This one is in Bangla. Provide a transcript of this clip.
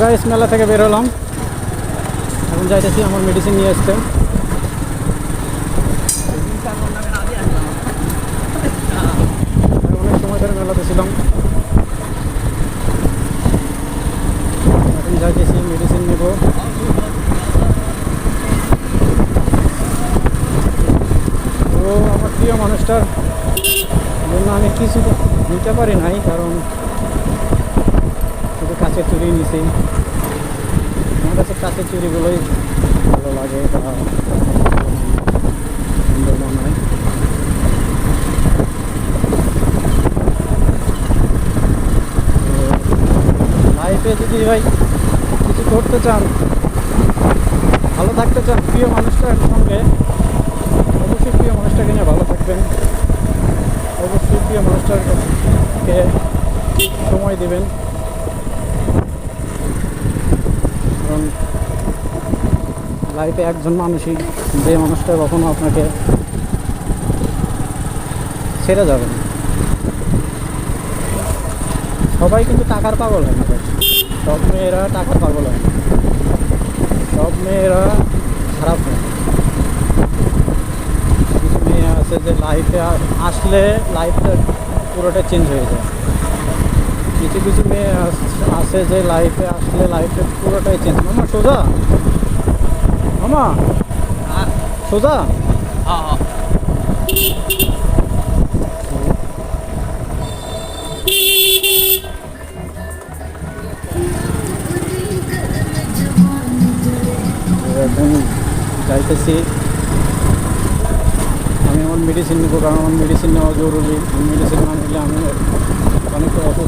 গাইস মেলা থেকে বের হলাম। এখন যাইতেছি আমার মেডিসিন নিয়ে আসতে। অনেক সময় ধরে মেলাতে ছিলাম। এখন যাইতেছি মেডিসিন নেব। তো আমার প্রিয় মানুষটার জন্য আমি কিছু নিতে পারি নাই, কারণ কাছের চুরি নিছি। আমার কাছে কাছের চুরিগুলোই ভালো লাগে বা সুন্দর মনে হয়। লাইফে যদি ভাই কিছু করতে চান, ভালো থাকতে চান, প্রিয় মানুষটার সঙ্গে, অবশ্যই প্রিয় মানুষটাকে নিয়ে ভালো থাকবেন। অবশ্যই প্রিয় মানুষটাকে সময় দেবেন। কারণ লাইফে একজন মানুষই যে মানুষটা কখনো আপনাকে ছেড়ে যাবে না সবাই কিন্তু টাকার পাগল হয় না। সব মেয়েরা টাকার পাগল হয় না সব মেয়েরা খারাপ হয়। কিছু মেয়ে আছে যে লাইফে আসলে লাইফটা পুরোটা চেঞ্জ হয়ে যায় কিছু কিছু মেয়ে আস- যে লাইফে আসলে লাইফে পুরোটাই চেঞ্জ মামা, সোজা? মামা? সোজা? এখন যাইতেছি। আমি আমার মেডিসিন নেব, কারণ আমার মেডিসিন নেওয়া জরুরি। মেডিসিন না নিলে আমি অনেকটা অসুস্থ।